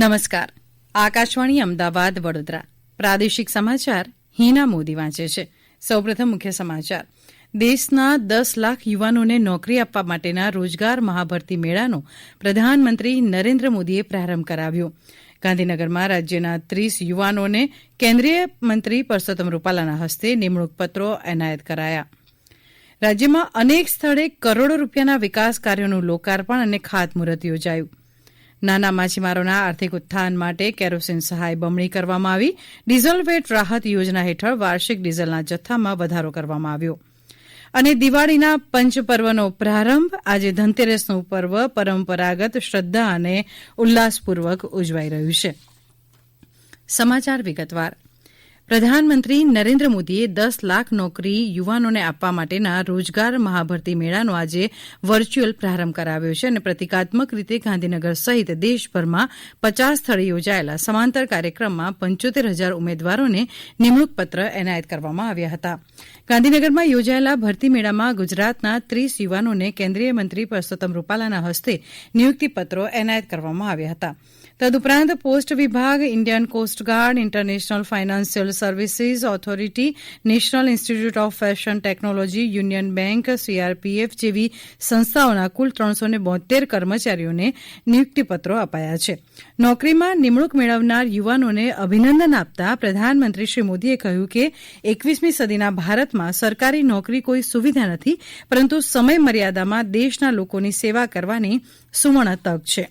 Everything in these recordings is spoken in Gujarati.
નમસ્કાર. આકાશવાણી અમદાવાદ વડોદરા. પ્રાદેશિક સમાચાર હિના મોદી વાંચે છે. સૌપ્રથમ મુખ્ય સમાચાર. દેશના દસ લાખ યુવાનોને નોકરી આપવા માટેના રોજગાર મહાભરતી મેળાનો પ્રધાનમંત્રી નરેન્દ્ર મોદીએ પ્રારંભ કરાવ્યો. ગાંધીનગરમાં રાજ્યના ત્રીસ યુવાનોને કેન્દ્રીય મંત્રી પરસોત્તમ રૂપાલાના હસ્તે નિમણૂક પત્રો એનાયત કરાયા. રાજ્યમાં અનેક સ્થળે કરોડો રૂપિયાના વિકાસ કાર્યોનું લોકાર્પણ અને ખાતમુહૂર્ત યોજાયું. નાના માછીમારોના આર્થિક ઉત્થાન માટે કેરોસીન સહાય બમણી કરવામાં આવી. ડીઝલ વેટ રાહત યોજના હેઠળ વાર્ષિક ડીઝલના જથ્થામાં વધારો કરવામાં આવ્યો. અને દિવાળીના પંચપર્વનો પ્રારંભ આજે ધનતેરસનું પર્વ પરંપરાગત શ્રદ્ધા અને ઉલ્લાસપૂર્વક ઉજવાઈ રહ્યું છે. સમાચાર વિગતવાર. પ્રધાનમંત્રી નરેન્દ્ર મોદીએ દસ લાખ નોકરી યુવાનોને આપવા માટેના રોજગાર મહાભરતી મેળાનો આજે વર્ચ્યુઅલ પ્રારંભ કરાવ્યો છે અને પ્રતિકાત્મક રીતે ગાંધીનગર સહિત દેશભરમાં પચાસ સ્થળે યોજાયેલા સમાંતર કાર્યક્રમમાં પંચોતેર હજાર ઉમેદવારોને નિમણૂક પત્ર એનાયત કરવામાં આવ્યા હતા. ગાંધીનગરમાં યોજાયેલા ભરતી મેળામાં ગુજરાતના ત્રીસ યુવાનોને કેન્દ્રીય મંત્રી પરસોત્તમ રૂપાલાના હસ્તે નિયુક્તિપત્રો એનાયત કરવામાં આવ્યા હતા. તદુપરાંત પોસ્ટ વિભાગ, Indian coastguard international financial services authority, national institute of fashion technology, union bank CRPF જેવી સંસ્થાઓના કુલ ત્રણસો બોતેર કર્મચારીઓને નિયુક્તિપત્રો અપાયા છે. નોકરીમાં નિમણૂક મેળવનાર યુવાનોને અભિનંદન આપતા પ્રધાનમંત્રી શ્રી મોદીએ કહ્યું કે એકવીસમી સદીના ભારતમાં સરકારી નોકરી કોઈ સુવિધા નથી, પરંતુ સમય મર્યાદામાં દેશના લોકોની સેવા કરવાની સુવર્ણ તક છે.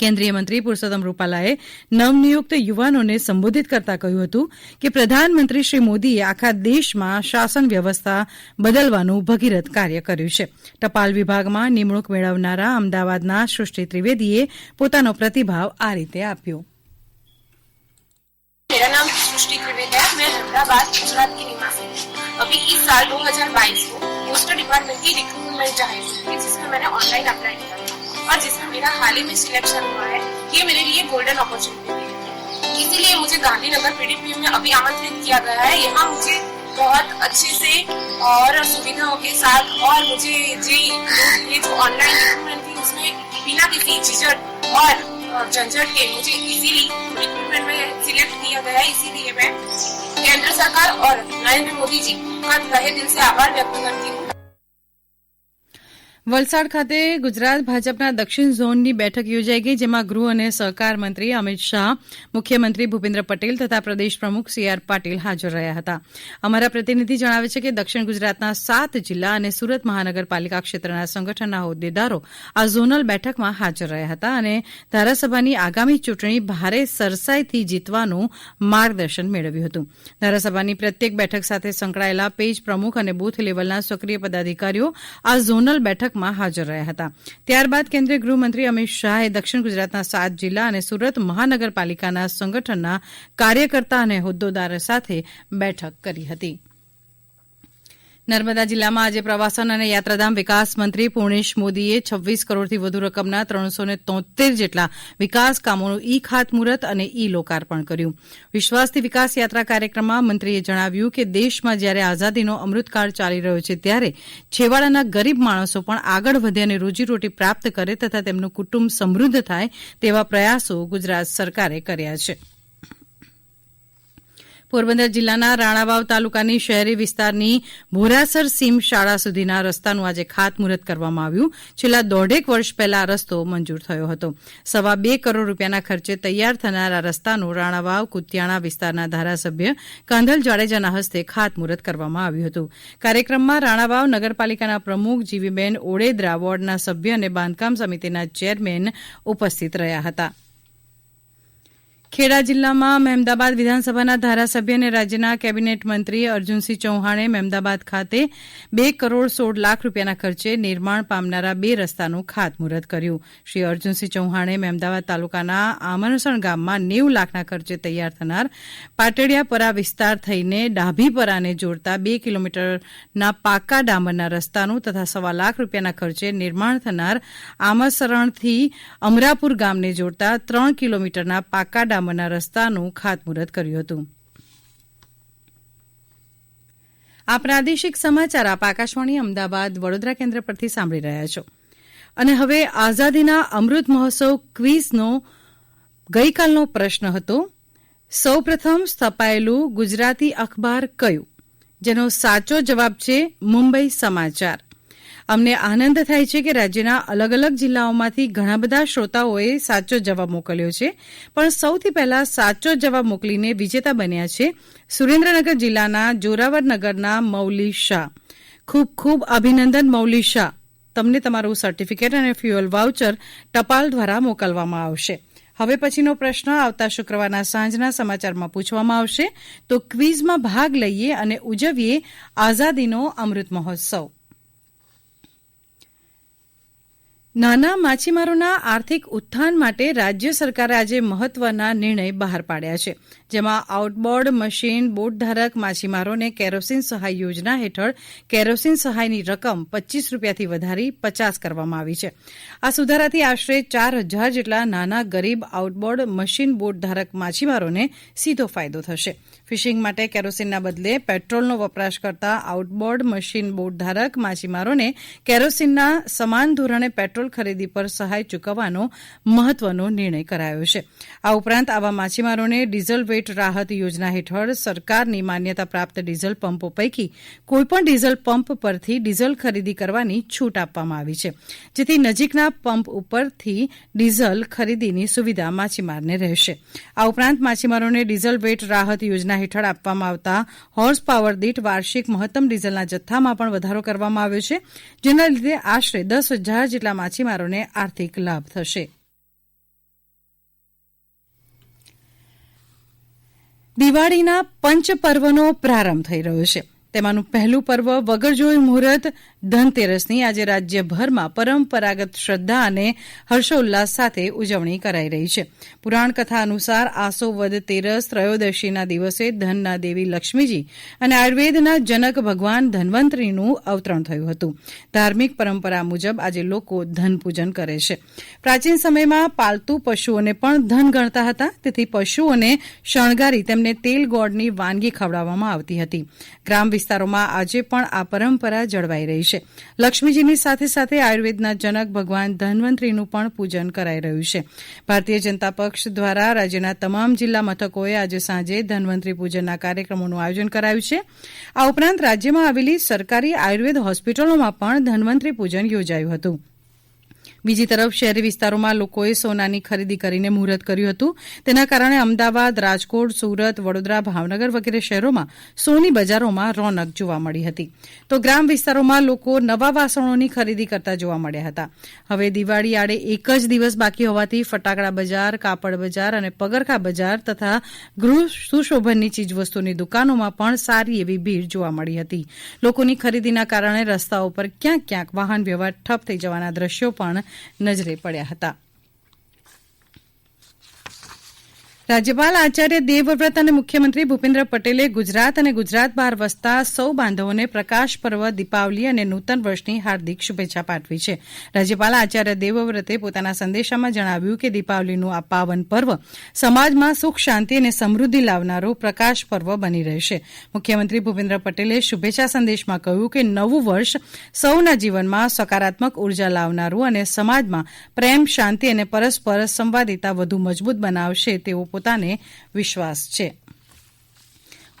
કેન્દ્રીય મંત્રી પુરૂષોત્તમ રૂપાલાએ નવનિયુક્ત યુવાનોને સંબોધિત કરતા કહ્યું હતું કે પ્રધાનમંત્રી શ્રી મોદીએ આખા દેશમાં શાસન વ્યવસ્થા બદલવાનું ભગીરથ કાર્ય કર્યું છે ટપાલ વિભાગમાં નિમણૂક મેળવનારા અમદાવાદના સૃષ્ટિ ત્રિવેદીએ પોતાનો પ્રતિભાવ આ રીતે આપ્યો मेरा नाम सृष्टि त्रिवेदी है मैं अहमदाबाद गुजरात की निवासी हूँ अभी इस साल 2022 को पोस्टल डिपार्टमेंट की रिक्रूटमेंट जाहिर हुई थी जिसमें मैंने ऑनलाइन अप्लाई किया था और जिसमें मेरा हाल ही में सिलेक्शन हुआ है, ये मेरे लिए गोल्डन अपॉर्चुनिटी है। इसीलिए मुझे गांधीनगर पीडीपी में अभी आमंत्रित किया गया है। यहाँ मुझे बहुत अच्छे से और सुविधाओं के साथ और मुझे जी, ये जो ऑनलाइन रिक्रूटमेंट थी, उसमें बिना किसी झिझक और झंझट के मुझे इजीली रिक्रूटमेंट में सिलेक्ट किया गया है। इसीलिए मैं केंद्र सरकार और नरेंद्र मोदी जी का तहे दिल से आभार व्यक्त करती हूँ। વલસાડ ખાતે ગુજરાત ભાજપના દક્ષિણ ઝોનની બેઠક યોજાઈ ગઈ, જેમાં ગૃહ અને સહકાર મંત્રી અમિત શાહ, મુખ્યમંત્રી ભૂપેન્દ્ર પટેલ તથા પ્રદેશ પ્રમુખ સી આર પાટીલ હાજર રહ્યા હતા. અમારા પ્રતિનિધિ જણાવે છે કે દક્ષિણ ગુજરાતના સાત જિલ્લા અને સુરત મહાનગરપાલિકા ક્ષેત્રના સંગઠનના હોદ્દેદારો આ ઝોનલ બેઠકમાં હાજર રહ્યા હતા અને ધારાસભાની આગામી ચૂંટણી ભારે સરસાઈથી જીતવાનું માર્ગદર્શન મેળવ્યું હતું. ધારાસભાની પ્રત્યેક બેઠક સાથે સંકળાયેલા પેજ પ્રમુખ અને બુથ લેવલના સક્રિય પદાધિકારીઓ આ ઝોનલ બેઠક બેઠકમાં હાજર રહ્યા હતા. ત્યારબાદ કેન્દ્રીય ગૃહમંત્રી અમિત શાહે દક્ષિણ ગુજરાતના સાત જિલ્લા અને સુરત મહાનગરપાલિકાના સંગઠનના કાર્યકર્તા અને હોદ્દેદારો સાથે બેઠક કરી હતી. નર્મદા જિલ્લામાં આજે પ્રવાસન અને યાત્રાધામ વિકાસ મંત્રી પૂર્ણેશ મોદીએ છવ્વીસ કરોડથી વધુ રકમના ત્રણસો તોતેર જેટલા વિકાસ કામોનું ઈ ખાતમુહૂર્ત અને ઈ લોકાર્પણ કર્યું. વિશ્વાસથી વિકાસ યાત્રા કાર્યક્રમમાં મંત્રીએ જણાવ્યું કે દેશમાં જ્યારે આઝાદીનો અમૃતકાળ ચાલી રહ્યો છે ત્યારે છેવાડાના ગરીબ માણસો પણ આગળ વધે અને રોજીરોટી પ્રાપ્ત કરે તથા તેમનું કુટુંબ સમૃદ્ધ થાય તેવા પ્રયાસો ગુજરાત સરકારે કર્યા છે. પોરબંદર જિલ્લાના રાણાવાવ તાલુકાની શહેરી વિસ્તારની ભોરાસર સીમ શાળા સુધીના રસ્તાનું આજે ખાતમુહૂર્ત કરવામાં આવ્યું. છેલ્લા દોઢેક વર્ષ પહેલા આ રસ્તો મંજૂર થયો હતો. સવા બે કરોડ રૂપિયાના ખર્ચે તૈયાર થનાર આ રસ્તાનું રાણાવાવ, કુતિયાણા વિસ્તારના ધારાસભ્ય કાંધલ જાડેજાના હસ્તે ખાતમુહૂર્ત કરવામાં આવ્યું હતું. કાર્યક્રમમાં રાણાવાવ નગરપાલિકાના પ્રમુખ જીવીબેન ઓડેદરા, વોર્ડના સભ્ય અને બાંધકામ સમિતિના ચેરમેન ઉપસ્થિત રહ્યા હતા. ખેડા જિલ્લામાં મહેમદાબાદ વિધાનસભાના ધારાસભ્ય અને રાજ્યના કેબિનેટ મંત્રી અર્જુનસિંહ ચૌહાણે મહેમદાબાદ ખાતે બે કરોડ સોળ લાખ રૂપિયાના ખર્ચે નિર્માણ પામનારા બે રસ્તાનું ખાતમુહૂર્ત કર્યું. શ્રી અર્જુનસિંહ ચૌહાણે મહેમદાબાદ તાલુકાના આમરસણ ગામમાં નેવું લાખના ખર્ચે તૈયાર થનાર પાટડિયાપરા વિસ્તાર થઈને ડાભીપરાને જોડતા બે કિલોમીટરના પાકા ડામરના રસ્તાનું તથા સવા લાખ રૂપિયાના ખર્ચે નિર્માણ થનાર આમરસરણથી અમરાપુર ગામને જોડતા ત્રણ કિલોમીટરના પાકા ડામરના રસ્તાનું ખાતમુહૂર્ત કર્યું હતું. આ પ્રાદેશિક સમાચાર આપ આકાશવાણી અમદાવાદ વડોદરા કેન્દ્ર પરથી સાંભળી રહ્યા છો. અને હવે આઝાદીના અમૃત મહોત્સવ ક્વીઝનો ગઈકાલનો પ્રશ્ન હતો. સૌપ્રથમ સ્થપાયેલું ગુજરાતી અખબાર કયું? જેનો સાચો જવાબ છે મુંબઈ સમાચાર. અમને આનંદ થાય છે કે રાજ્યના અલગ અલગ જિલ્લાઓમાંથી ઘણા બધા શ્રોતાઓએ સાચો જવાબ મોકલ્યો છે. પણ સૌથી પહેલા સાચો જવાબ મોકલીને વિજેતા બન્યા છે સુરેન્દ્રનગર જિલ્લાના જોરાવરનગરના મૌલી શાહ. ખૂબ ખૂબ અભિનંદન મૌલી શાહ. તમને તમારું સર્ટિફિકેટ અને ફ્યુઅલ વાઉચર ટપાલ દ્વારા મોકલવામાં આવશે. હવે પછીનો પ્રશ્ન આવતા શુક્રવારના સાંજના સમાચારમાં પૂછવામાં આવશે. તો ક્વિઝમાં ભાગ લઈએ અને ઉજવીએ આઝાદીનો અમૃત મહોત્સવ. નાના માછીમારોના આર્થિક ઉત્થાન માટે રાજ્ય સરકારે આજે મહત્વના નિર્ણય બહાર પાડ્યા છે, જેમાં આઉટબોર્ડ મશીન બોટ ધારક માછીમારોને કેરોસીન સહાય યોજના હેઠળ કેરોસીન સહાયની રકમ પચ્ચીસ રૂપિયાથી વધારી પચાસ કરવામાં આવી છે. આ સુધારાથી આશરે ચાર હજાર જેટલા નાના ગરીબ આઉટબોર્ડ મશીન બોટ ધારક માછીમારોને સીધો ફાયદો થશે. ફિશિંગ માટે કેરોસીનના બદલે પેટ્રોલનો વપરાશ કરતા આઉટબોર્ડ મશીન બોટ ધારક માછીમારોને કેરોસીનના સમાન ધોરણે પેટ્રોલ ખરીદી પર સહાય ચૂકવવાનો મહત્વનો નિર્ણય કરાયો છે. આ ઉપરાંત આવા માછીમારોને ડીઝલ વેટ રાહત યોજના હેઠળ સરકારની માન્યતા પ્રાપ્ત ડીઝલ પંપો પૈકી કોઈપણ ડીઝલ પંપ પરથી ડીઝલ ખરીદી કરવાની છૂટ આપવામાં આવી છે. જેથી નજીકના પંપ ઉપરથી ડીઝલ ખરીદીની સુવિધા માછીમારને રહેશે. આ ઉપરાંત માછીમારોને ડીઝલ વેટ રાહત યોજના હેઠળ આપવામાં આવતા હોર્સ પાવર દીઠ વાર્ષિક મહત્તમ ડીઝલના જથ્થામાં પણ વધારો કરવામાં આવ્યો છે, જેના લીધે આશરે દસ હજાર જેટલા માછીમારોને આર્થિક લાભ થશે. દિવાળીના પંચપર્વનો પ્રારંભ થઈ રહ્યો છે. તેમાંનું પહેલું પર્વ વગરજોઈ મુહૂર્ત ધનતેરસની આજે રાજ્યભરમાં પરંપરાગત શ્રદ્ધા અને હર્ષોલ્લાસ સાથે ઉજવણી કરાઈ રહી છે. પુરાણકથા અનુસાર આસો વદ તેરસ ત્રયોદશીના દિવસે ધનના દેવી લક્ષ્મીજી અને આયુર્વેદના જનક ભગવાન ધન્વંતરીનું અવતરણ થયું હતું. ધાર્મિક પરંપરા મુજબ આજે લોકો ધનપૂજન કરે છે. પ્રાચીન સમયમાં પાલતુ પશુઓને પણ ધન ગણતા હતા, તેથી પશુઓને શણગારી તેમને તેલ ગોળની વાનગી ખવડાવવામાં આવતી હતી. ગ્રામ વિસ્તારોમાં આજે પણ આ પરંપરા જળવાઈ રહી છે. લક્ષ્મીજીની સાથે સાથે આયુર્વેદના જનક ભગવાન ધન્વંતરીનું પણ પૂજન કરાઈ રહ્યું છે. ભારતીય જનતા પક્ષ દ્વારા રાજ્યના તમામ જિલ્લા મથકોએ આજે સાંજે ધન્વંતરી પૂજનના કાર્યક્રમોનું આયોજન કરાયું છે. આ ઉપરાંત રાજ્યમાં આવેલી સરકારી આયુર્વેદ હોસ્પિટલોમાં પણ ધન્વંતરી પૂજન યોજાયું હતું. બીજી તરફ શહેરી વિસ્તારોમાં લોકોએ સોનાની ખરીદી કરીને મુહૂર્ત કર્યું હતું. તેના કારણે અમદાવાદ, રાજકોટ, સુરત, વડોદરા, ભાવનગર વગેરે શહેરોમાં સોની બજારોમાં રોનક જોવા મળી હતી. તો ગ્રામ વિસ્તારોમાં લોકો નવા વાસણોની ખરીદી કરતા જોવા મળ્યા હતા. હવે દિવાળી આડે એક જ દિવસ બાકી હોવાથી ફટાકડા બજાર, કાપડ બજાર અને પગરખા બજાર તથા ગૃહ સુશોભનની ચીજવસ્તુની દુકાનોમાં પણ સારી એવી ભીડ જોવા મળી હતી. લોકોની ખરીદીના કારણે રસ્તાઓ પર ક્યાંક ક્યાંક વાહન વ્યવહાર ઠપ થઈ જવાના દ્રશ્યો પણ નજરે પડ્યા હતા. રાજ્યપાલ આચાર્ય દેવવ્રત અને મુખ્યમંત્રી ભૂપેન્દ્ર પટેલે ગુજરાત અને ગુજરાત બહાર વસતા સૌ બાંધવોને પ્રકાશ પર્વ, દીપાવલી અને નૂતન વર્ષની હાર્દિક શુભેચ્છા પાઠવી છે. રાજ્યપાલ આચાર્ય દેવવ્રતે પોતાના સંદેશામાં જણાવ્યું કે દીપાવલીનું આ પાવન પર્વ સમાજમાં સુખ, શાંતિ અને સમૃદ્ધિ લાવનારું પ્રકાશ પર્વ બની રહેશે. મુખ્યમંત્રી ભૂપેન્દ્ર પટેલે શુભેચ્છા સંદેશમાં કહ્યું કે નવું વર્ષ સૌના જીવનમાં સકારાત્મક ઊર્જા લાવનારું અને સમાજમાં પ્રેમ, શાંતિ અને પરસ્પર સંવાદિતા વધુ મજબૂત બનાવશે તેવો પોતાને વિશ્વાસ છે.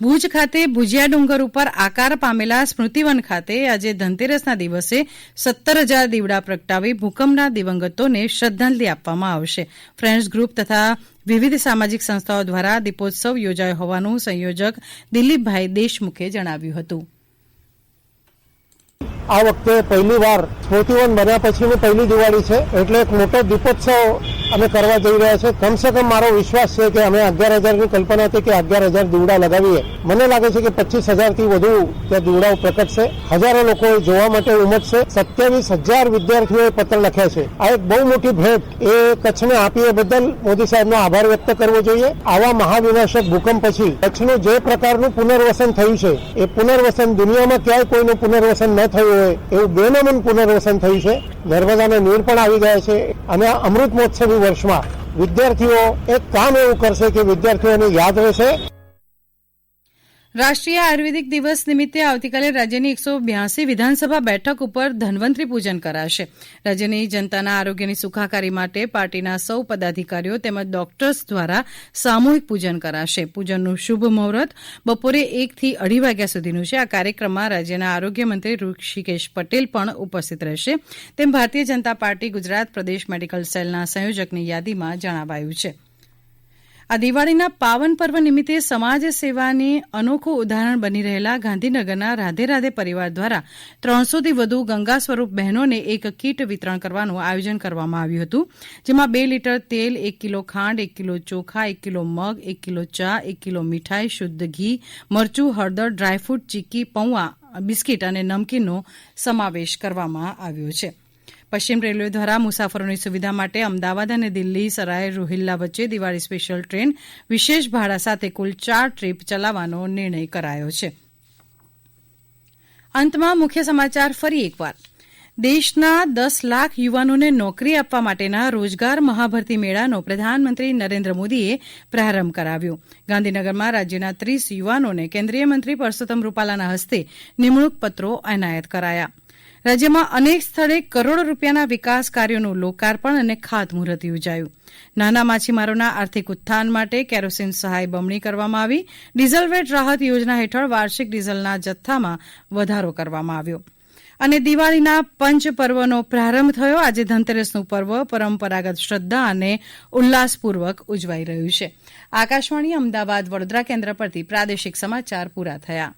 ભુજ ખાતે ભુજિયા ડુંગર ઉપર આકાર પામેલા સ્મૃતિવન ખાતે આજે ધનતેરસના દિવસે સત્તર હજાર દીવડા પ્રગટાવી ભૂકંપના દિવંગતોને શ્રદ્ધાંજલિ આપવામાં આવશે. ફ્રેન્ડ્સ ગ્રુપ તથા વિવિધ સામાજિક સંસ્થાઓ દ્વારા દીપોત્સવ યોજાયો હોવાનું સંયોજક દિલીપભાઈ દેશમુખે જણાવ્યું હતું. આ વખતે પહેલી વાર સ્મૃતિવન બન્યા પછીની પહેલી દિવાળી છે, એટલે એક મોટો દીપોત્સવ અમે કરવા જઈ રહ્યા છીએ. કમસે કમ મારો વિશ્વાસ છે કે અમે અગિયાર હજારની કલ્પના હતી કે અગિયાર હજાર દીવડા લગાવીએ. મને લાગે છે કે પચીસ હજારથી વધુ ત્યાં દીવડાઓ પ્રકટશે હજારો લોકો જોવા માટે ઉમટશે. સત્યાવીસ હજાર વિદ્યાર્થીઓએ પત્ર લખ્યા છે. આ એક બહુ મોટી ભેટ. એ કચ્છને આપી એ બદલ મોદી સાહેબનો આભાર વ્યક્ત કરવો જોઈએ. આવા મહાવિનાશક ભૂકંપ પછી કચ્છનું જે પ્રકારનું પુનર્વસન થયું છે, એ પુનર્વસન દુનિયામાં ક્યાંય કોઈનું પુનર્વસન ન થયું હોય, એવું બેનમન પુનર્વસન થયું છે. નર્મદાના નીર પણ આવી ગયા છે. અને અમૃત મહોત્સવી વર્ષમાં વિદ્યાર્થીઓ એક કામ એવું કરશે કે વિદ્યાર્થીઓને યાદ રહેશે. રાષ્ટ્રીય આયુર્વેદિક દિવસ નિમિત્તે આવતીકાલે રાજ્યની એકસો બ્યાસી વિધાનસભા બેઠક ઉપર ધન્વંતરી પૂજન કરાશે. રાજ્યની જનતાના આરોગ્યની સુખાકારી માટે પાર્ટીના સૌ પદાધિકારીઓ તેમજ ડોક્ટર્સ દ્વારા સામૂહિક પૂજન કરાશે. પૂજનનું શુભ મુહૂર્ત બપોરે એકથી અઢી વાગ્યા સુધીનું છે. આ કાર્યક્રમમાં રાજ્યના આરોગ્ય મંત્રી ઋષિકેશ પટેલ પણ ઉપસ્થિત રહેશે. તેમ ભારતીય જનતા પાર્ટી ગુજરાત પ્રદેશ મેડિકલ સેલના સંયોજકની યાદીમાં જણાવાયું છે. આ દિવાળીના પાવન પર્વ નિમિત્તે સમાજ સેવાની અનોખું ઉદાહરણ બની રહેલા ગાંધીનગરના રાધે રાધે પરિવાર દ્વારા ત્રણસોથી વધુ ગંગા સ્વરૂપ બહેનોને એક કીટ વિતરણ કરવાનું આયોજન કરવામાં આવ્યું હતું, જેમાં બે લીટર તેલ, એક કિલો ખાંડ, એક કિલો ચોખા, એક કિલો મગ, એક કિલો ચા, એક કિલો મીઠાઈ, શુદ્ધ ઘી, મરચું, હળદર, ડ્રાયફ્રૂટ, ચીક્કી, પૌવા, બિસ્કીટ અને નમકીનનો સમાવેશ કરવામાં આવ્યો છે. પશ્ચિમ રેલવે દ્વારા મુસાફરોની સુવિધા માટે અમદાવાદ અને દિલ્હી સરાય રોહિલ્લા વચ્ચે દિવાળી સ્પેશિયલ ટ્રેન વિશેષ ભાડા સાથે કુલ ચાર ટ્રીપ ચલાવવાનો નિર્ણય કરાયો છે. અંતમાં મુખ્ય સમાચાર ફરી એકવાર. દેશના દસ લાખ યુવાનોને નોકરી આપવા માટેના રોજગાર મહાભરતી મેળાનો પ્રધાનમંત્રી નરેન્દ્ર મોદીએ પ્રારંભ કરાવ્યો. ગાંધીનગરમાં રાજ્યના ત્રીસ યુવાનોને કેન્દ્રીય મંત્રી પરસોત્તમ રૂપાલાના હસ્તે નિમણૂંક પત્રો એનાયત કરાયા. રાજ્યમાં અનેક સ્થળે કરોડો રૂપિયાના વિકાસ કાર્યોનું લોકાર્પણ અને ખાતમુહૂર્ત યોજાયું. નાના માછીમારોના આર્થિક ઉત્થાન માટે કેરોસીન સહાય બમણી કરવામાં આવી. ડીઝલ વેટ રાહત યોજના હેઠળ વાર્ષિક ડીઝલના જથ્થામાં વધારો કરવામાં આવ્યો. અને દિવાળીના પંચ પર્વનો પ્રારંભ થયો. આજે ધનતેરસનું પર્વ પરંપરાગત શ્રદ્ધા અને ઉલ્લાસપૂર્વક ઉજવાઈ રહ્યું છે. આકાશવાણી અમદાવાદ વડોદરા કેન્દ્ર પરથી પ્રાદેશિક સમાચાર પૂરા થયા.